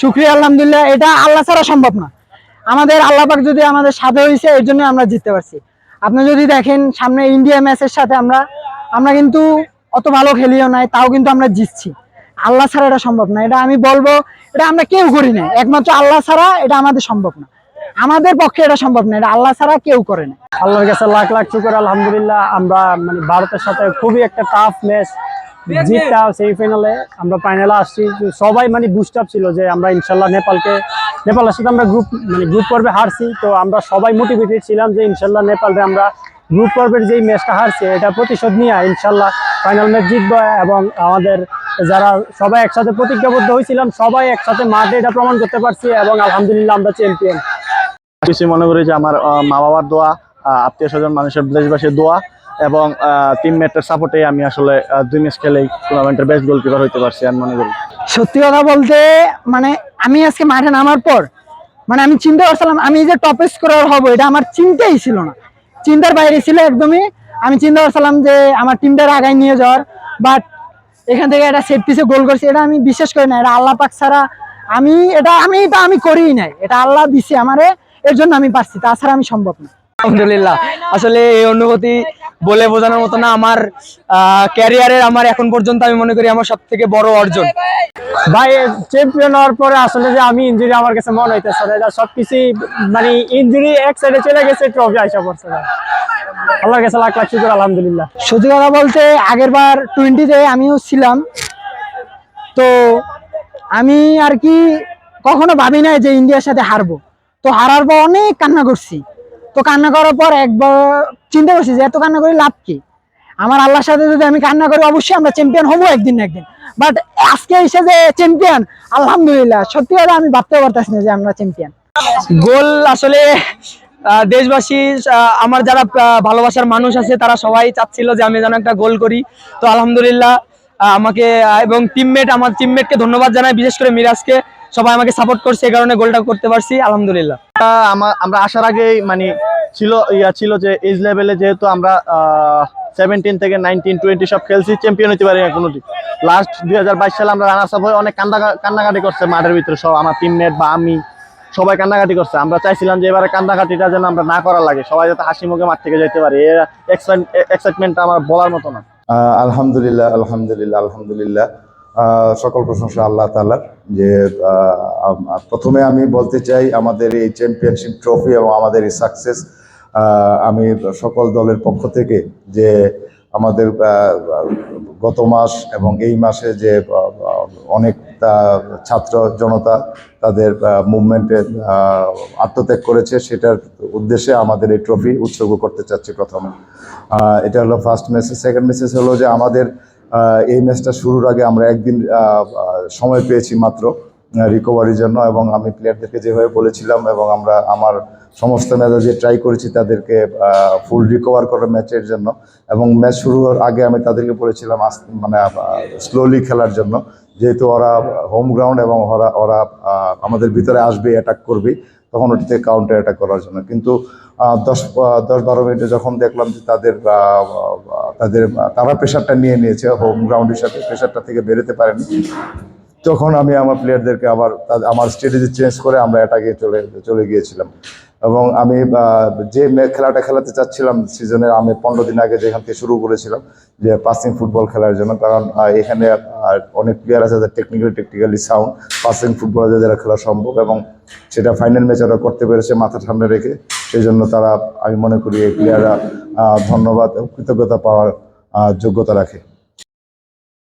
শুক্রিয়া, আলহামদুলিল্লাহ। এটা আল্লাহ ছাড়া সম্ভব না। আমাদের আল্লাহ পাক যদি আমাদের সাথে হয়েছে এর জন্য আমরা জিততে পারছি। আপনি যদি দেখেন, সামনে ইন্ডিয়া ম্যাচের সাথে আমরা আমরা কিন্তু অত ভালো খেলিও নাই, তাও কিন্তু আমরা জিতছি। আল্লাহ ছাড়া এটা সম্ভব না। এটা আমি বলব, এটা আমরা কেউ করি না একমাত্র আল্লাহ ছাড়া এটা আমাদের সম্ভব না। আমাদের পক্ষে এটা সম্ভব না। এটা আল্লাহ ছাড়া কেউ করে না আল্লাহর কাছে লাখ লাখ শুকর, আলহামদুলিল্লাহ। আমরা মানে ভারতের সাথে খুবই একটা টাফ ম্যাচ জিতটা সেমিফাইনালে আমরা ফাইনালে আসছি। সবাই মানে বুস্ট আপ ছিল যে আমরা ইনশাল্লাহ নেপালকে নেপালের সাথে আমরা গ্রুপ মানে গ্রুপ পর্বে হারছি। তো আমরা সবাই মোটিভেটেড ছিলাম যে ইনশাল্লাহ নেপালকে আমরা গ্রুপ পর্বের যেই ম্যাচটা হারছি এটা প্রতিশোধ নিয়ে ইনশাল্লাহ ফাইনাল ম্যাচ জিতবো এবং আমাদের যারা সবাই একসাথে প্রতিজ্ঞাবদ্ধ হয়েছিলাম সবাই একসাথে মাঠে এটা প্রমাণ করতে পারছি এবং আলহামদুলিল্লাহ আমরা চ্যাম্পিয়ন বেশি মনে করি যে আমার মা বাবার দোয়া আত্মীয় স্বজন মানুষের দেশবাসীর দোয়া এবং টিমমেটের সাপোর্টে আমি আসলে দুই ম্যাচ খেলেই টুর্নামেন্টের বেস্ট গোলকিপার হইতে পারছি আমি মনে করি। সত্যি কথা বলতে মানে আমি আজকে মাঠে নামার পর মানে আমি চিন্তা করছিলাম আমি যে টপ স্কোরার হব এটা আমার চিন্তাই ছিল না। চিন্তার বাইরে ছিল একদমই। আমি চিন্তা করছিলাম যে আমার টিমটার আগায় নিয়ে যাওয়ার বাট এখান থেকে এটা সেট পিসে গোল করছি এটা আমি বিশ্বাস করি না এটা আল্লাহ পাক ছাড়া আমি এটা আমি এটা আমি করিই নাই। এটা আল্লাহ দিছে আমারে এর জন্য আমি পারছি তাছাড়া আমি সম্ভব না। আলহামদুলিল্লাহ। আসলে এই অনুভূতি বলে বোঝানোর মতো না, আমার ক্যারিয়ারের আমার এখন পর্যন্ত আমি মনে করি আমার সব থেকে বড় অর্জন। ভাই চ্যাম্পিয়ন হওয়ার পরে আসলে যে আমি ইনজুরি আমার কাছে মনে হইতেছে না, এটা সবকিছু মানে ইনজুরি এক সাইডে চলে গেছে ট্রফি আইসা পড়ছে ভাই আল্লাহর কাছে লাখ লাখ শুকুর, আলহামদুলিল্লাহ। সত্যি কথা বলতে, আগের বার টোয়েন্টিতে আমিও ছিলাম। তো আমি আর কি কখনো ভাবি নাই যে ইন্ডিয়ার সাথে হারবো। তো হারার পর অনেক কান্না করছি। তো কান্না করার পর একবার চিন্তা করছি যে এত কান্না করে লাভ কি? আমার আল্লাহর সাথে যদি আমি কান্না করি অবশ্যই আমরা চ্যাম্পিয়ন হব একদিন না একদিন। বাট আজকে এসে যে চ্যাম্পিয়ন আলহামদুলিল্লাহ। সত্যি কথা আমি ভাবতে পারতেছি না যে আমরা চ্যাম্পিয়ন গোল আসলে দেশবাসী আমার যারা ভালোবাসার মানুষ আছে তারা সবাই চাচ্ছিল যে আমি যেন একটা গোল করি। তো আলহামদুলিল্লাহ আমাকে এবং টিমমেট আমার টিমমেটকে ধন্যবাদ জানাই বিশেষ করে মিরাজকে। সবাই আমাকে সাপোর্ট করছে এই কারণে গোলটা করতে পারছি আলহামদুলিল্লাহ। আমরা আসার আগে মানে ছিল, ইয়া ছিল যে এজ লেভেলে যেহেতু আমরা সেভেন্টিন থেকে নাইনটিন টোয়েন্টি সব খেলছি চ্যাম্পিয়ন হতে পারি না কোনোদিন। লাস্ট দুই হাজার বাইশ সালে আমরা রানার্স আপ হয়ে অনেক কান্দা, কান্নাকাটি করছে মাঠের ভিতরে সব, আমার টিমমেট বা আমি, সবাই কান্নাকাটি করছে। আমরা চাইছিলাম যে এবারে কান্নাকাটিটা যেন আমরা না করা লাগে, সবাই যাতে হাসি মুখে মাঠ থেকে যেতে পারি। এক্সাইটমেন্টটা আমার বলার মতো না। আলহামদুলিল্লাহ আলহামদুলিল্লাহ আলহামদুলিল্লাহ। সকল প্রশংসা আল্লাহ তালার যে প্রথমে আমি বলতে চাই, আমাদের এই চ্যাম্পিয়নশিপ ট্রফি এবং আমাদের এই সাকসেস আমি সকল দলের পক্ষ থেকে যে আমাদের গত মাস এবং এই মাসে যে অনেক ছাত্র জনতা তাদের মুভমেন্টে আত্মত্যাগ করেছে, সেটার উদ্দেশ্যে আমাদের এই ট্রফি উৎসর্গ করতে চাচ্ছি প্রথমে। এটা হলো ফার্স্ট মেসেজ সেকেন্ড মেসেজ হলো যে আমাদের এই ম্যাচটা শুরুর আগে আমরা একদিন সময় পেয়েছি মাত্র রিকভারির জন্য, এবং আমি প্লেয়ারদেরকে যেভাবে বলেছিলাম, এবং আমরা আমার সমস্ত ম্যাচে যে ট্রাই করেছি, তাদেরকে ফুল রিকভার করার ম্যাচের জন্য, এবং ম্যাচ শুরুর আগে আমি তাদেরকে বলেছিলাম মানে স্লোলি খেলার জন্য, যেহেতু ওরা হোম গ্রাউন্ড এবং ওরা ওরা আমাদের ভিতরে আসবে অ্যাটাক করবে তখন ওটিতে কাউন্টার অ্যাটাক করার জন্য। কিন্তু দশ দশ বারো মিনিটে যখন দেখলাম যে তাদের তাদের তারা প্রেশারটা নিয়ে নিয়েছে হোম গ্রাউন্ড হিসাবে প্রেশারটা থেকে বেরোতে পারেনি। তখন আমি আমার প্লেয়ারদেরকে আবার আমার স্ট্র্যাটেজি চেঞ্জ করে আমরা অ্যাটাকে চলে চলে গিয়েছিলাম। এবং আমি যে খেলাটা খেলাতে চাচ্ছিলাম সিজনের, আমি পনেরো দিন আগে যেখান থেকে শুরু করেছিলাম, যে পাসিং ফুটবল খেলার জন্য, কারণ এখানে অনেক প্লেয়ার আছে যাদের technically technically sound passing football আছে যারা খেলা সম্ভব এবং সেটা ফাইনাল ম্যাচ ওরা করতে পেরেছে মাথা ঠান্ডা রেখে সেই জন্য তারা, আমি মনে করি এই প্লেয়াররা ধন্যবাদ কৃতজ্ঞতা পাওয়ার যোগ্যতা রাখে।